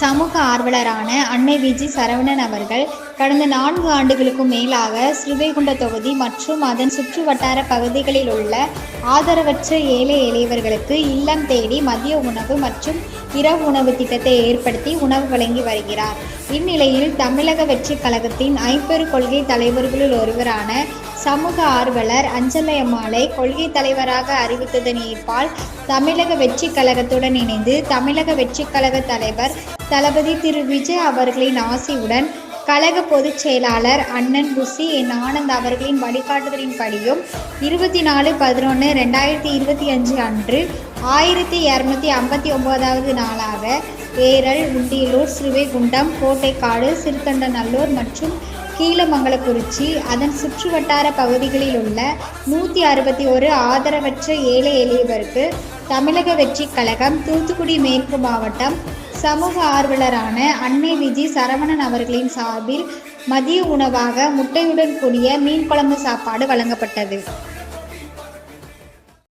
சமூக ஆர்வலரான அன்னை விஜி சரவணன் அவர்கள் கடந்த நான்கு ஆண்டுகளுக்கும் மேலாக ஸ்ரீவைகுண்ட தொகுதி மற்றும் அதன் சுற்று வட்டார பகுதிகளில் உள்ள ஆதரவற்ற ஏழை எளியவர்களுக்கு இல்லம் தேடி மதிய உணவு மற்றும் இரவு உணவு திட்டத்தை ஏற்படுத்தி உணவு வழங்கி வருகிறார். இந்நிலையில் தமிழக வெற்றி கழகத்தின் ஐம்பெரு கொள்கை தலைவர்களுள் ஒருவரான சமூக ஆர்வலர் அஞ்சலை அம்மாளை கொள்கை தலைவராக அறிவித்ததன் ஏற்பால் தமிழக வெற்றி கழகத்துடன் இணைந்து தமிழக வெற்றி கழக தலைவர் தளபதி திரு விஜய் அவர்களின் ஆசியுடன் கழக பொதுச் செயலாளர் அண்ணன் புசி என் ஆனந்த் அவர்களின் வழிகாட்டுதலின்படியும் இருபத்தி நாலு பதினொன்று ரெண்டாயிரத்தி இருபத்தி அஞ்சு அன்று ஆயிரத்தி இரநூத்தி ஐம்பத்தி ஒம்போதாவது நாளாக ஏரல் உண்டியலூர் ஸ்ரீவைகுண்டம் கோட்டைக்காடு சிறுத்தண்டநல்லூர் மற்றும் கீழமங்கலக்குறிச்சி அதன் சுற்றுவட்டார பகுதிகளில் உள்ள நூற்றி அறுபத்தி ஒரு ஆதரவற்ற ஏழை எளியவருக்கு தமிழக வெற்றி கழகம் தூத்துக்குடி மேற்கு மாவட்டம் சமூக ஆர்வலரான அன்னை விஜி சரவணன் அவர்களின் சார்பில் மதிய உணவாக முட்டையுடன் கூடிய மீன் குழம்பு சாப்பாடு வழங்கப்பட்டது.